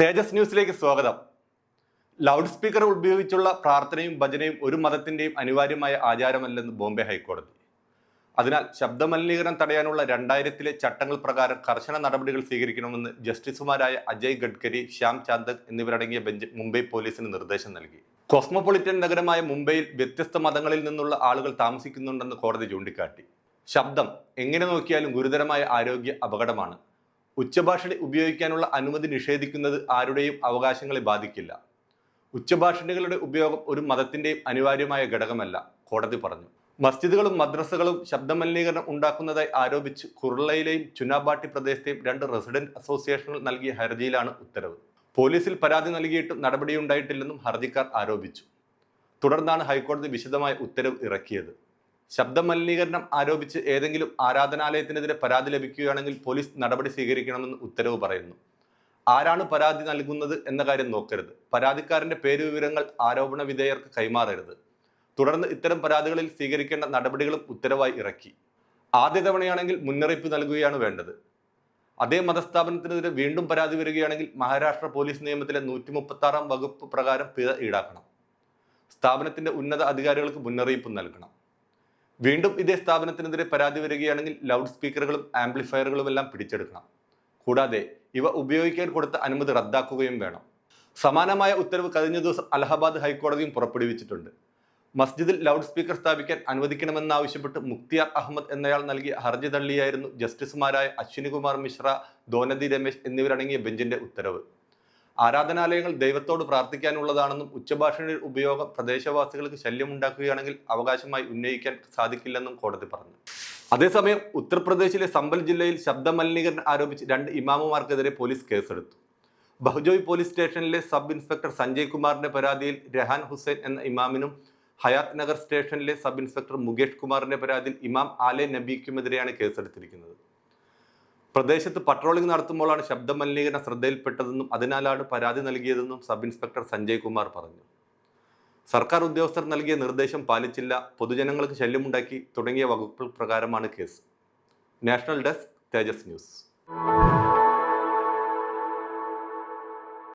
തേജസ് ന്യൂസിലേക്ക് സ്വാഗതം. Loud speaker ഉപയോഗിച്ചുള്ള പ്രാർത്ഥനയും ഭജനയും ഒരു മതത്തിന്റെയും അനിവാര്യമായ ആചാരമല്ലെന്ന് ബോംബെ ഹൈക്കോടതി. അതിനാൽ ശബ്ദമലിനീകരണം തടയാനുള്ള രണ്ടായിരത്തിലെ ചട്ടങ്ങൾ പ്രകാരം കർശന നടപടികൾ സ്വീകരിക്കണമെന്ന് ജസ്റ്റിസുമാരായ അജയ് ഗഡ്കരി ശ്യാം ചാന്ദക് എന്നിവരടങ്ങിയ ബെഞ്ച് മുംബൈ പോലീസിന് നിർദ്ദേശം നൽകി. കോസ്മോപൊളിറ്റൻ നഗരമായ മുംബൈയിൽ വ്യത്യസ്ത മതങ്ങളിൽ നിന്നുള്ള ആളുകൾ താമസിക്കുന്നുണ്ടെന്ന് കോടതി ചൂണ്ടിക്കാട്ടി. ശബ്ദം എങ്ങനെ നോക്കിയാലും ഗുരുതരമായ ആരോഗ്യ അപകടമാണ്. ഉച്ചഭാഷണി ഉപയോഗിക്കാനുള്ള അനുമതി നിഷേധിക്കുന്നത് ആരുടെയും അവകാശങ്ങളെ ബാധിക്കില്ല. ഉച്ചഭാഷണികളുടെ ഉപയോഗം ഒരു മതത്തിന്റെയും അനിവാര്യമായ ഘടകമല്ല കോടതി പറഞ്ഞു. മസ്ജിദുകളും മദ്രസകളും ശബ്ദമലിനീകരണം ഉണ്ടാക്കുന്നതായി ആരോപിച്ച് കുർളയിലെയും ചുനാബാട്ടി പ്രദേശത്തെയും രണ്ട് റെസിഡന്റ് അസോസിയേഷനുകൾ നൽകിയ ഹർജിയിലാണ് ഉത്തരവ്. പോലീസിൽ പരാതി നൽകിയിട്ടും നടപടിയുണ്ടായിട്ടില്ലെന്നും ഹർജിക്കാർ ആരോപിച്ചു. തുടർന്നാണ് ഹൈക്കോടതി വിശദമായ ഉത്തരവ് ഇറക്കിയത്. ശബ്ദമലിനീകരണം ആരോപിച്ച് ഏതെങ്കിലും ആരാധനാലയത്തിനെതിരെ പരാതി ലഭിക്കുകയാണെങ്കിൽ പോലീസ് നടപടി സ്വീകരിക്കണമെന്ന് ഉത്തരവ് പറയുന്നു. ആരാണ് പരാതി നൽകുന്നത് എന്ന കാര്യം നോക്കരുത്. പരാതിക്കാരന്റെ പേര് വിവരങ്ങൾ ആരോപണ വിധേയർക്ക് കൈമാറരുത്. തുടർന്ന് ഇത്തരം പരാതികളിൽ സ്വീകരിക്കേണ്ട നടപടികളും ഉത്തരവായി ഇറക്കി. ആദ്യ തവണയാണെങ്കിൽ മുന്നറിയിപ്പ് നൽകുകയാണ് വേണ്ടത്. അതേ മതസ്ഥാപനത്തിനെതിരെ വീണ്ടും പരാതി വരികയാണെങ്കിൽ മഹാരാഷ്ട്ര പോലീസ് നിയമത്തിലെ നൂറ്റി മുപ്പത്തി വകുപ്പ് പ്രകാരം പിഴ ഈടാക്കണം. സ്ഥാപനത്തിന്റെ ഉന്നത അധികാരികൾക്ക് മുന്നറിയിപ്പ് നൽകണം. വീണ്ടും ഇതേ സ്ഥാപനത്തിനെതിരെ പരാതി വരികയാണെങ്കിൽ ലൗഡ് സ്പീക്കറുകളും ആംപ്ലിഫയറുകളും എല്ലാം പിടിച്ചെടുക്കണം. കൂടാതെ ഇവ ഉപയോഗിക്കാൻ കൊടുത്ത അനുമതി റദ്ദാക്കുകയും വേണം. സമാനമായ ഉത്തരവ് കഴിഞ്ഞ ദിവസം അലഹബാദ് ഹൈക്കോടതിയും പുറപ്പെടുവിച്ചിട്ടുണ്ട്. മസ്ജിദിൽ ലൗഡ് സ്പീക്കർ സ്ഥാപിക്കാൻ അനുവദിക്കണമെന്നാവശ്യപ്പെട്ട് മുക്തിയാർ അഹമ്മദ് എന്നയാൾ നൽകിയ ഹർജി തള്ളിയായിരുന്നു ജസ്റ്റിസുമാരായ അശ്വിനികുമാർ മിശ്ര ദോനദി രമേശ് എന്നിവരടങ്ങിയ ബെഞ്ചിന്റെ ഉത്തരവ്. ആരാധനാലയങ്ങൾ ദൈവത്തോട് പ്രാർത്ഥിക്കാനുള്ളതാണെന്നും ഉച്ചഭാഷയുടെ ഉപയോഗം പ്രദേശവാസികൾക്ക് ശല്യമുണ്ടാക്കുകയാണെങ്കിൽ അവകാശമായി ഉന്നയിക്കാൻ സാധിക്കില്ലെന്നും കോടതി പറഞ്ഞു. അതേസമയം ഉത്തർപ്രദേശിലെ സമ്പൽ ജില്ലയിൽ ശബ്ദമലിനീകരണം ആരോപിച്ച് രണ്ട് ഇമാമുമാർക്കെതിരെ പോലീസ് കേസെടുത്തു. ബഹ്ജോയ് പോലീസ് സ്റ്റേഷനിലെ സബ് ഇൻസ്പെക്ടർ സഞ്ജയ് കുമാറിന്റെ പരാതിയിൽ രഹാൻ ഹുസൈൻ എന്ന ഇമാമിനും ഹയാത്ത് നഗർ സ്റ്റേഷനിലെ സബ് ഇൻസ്പെക്ടർ മുകേഷ് കുമാറിന്റെ പരാതിയിൽ ഇമാം ആലെ നബീക്കുമെതിരെയാണ് കേസെടുത്തിരിക്കുന്നത്. പ്രദേശത്ത് പട്രോളിംഗ് നടത്തുമ്പോഴാണ് ശബ്ദമലിനീകരണം ശ്രദ്ധയിൽപ്പെട്ടതെന്നും അതിനാലാണ് പരാതി നൽകിയതെന്നും സബ് ഇൻസ്പെക്ടർ സഞ്ജയ് കുമാർ പറഞ്ഞു. സർക്കാർ ഉദ്യോഗസ്ഥർ നൽകിയ നിർദ്ദേശം പാലിച്ചില്ല പൊതുജനങ്ങൾക്ക് ശല്യമുണ്ടാക്കി തുടങ്ങിയ വകുപ്പുകൾ പ്രകാരമാണ് case. National desk Tejas news.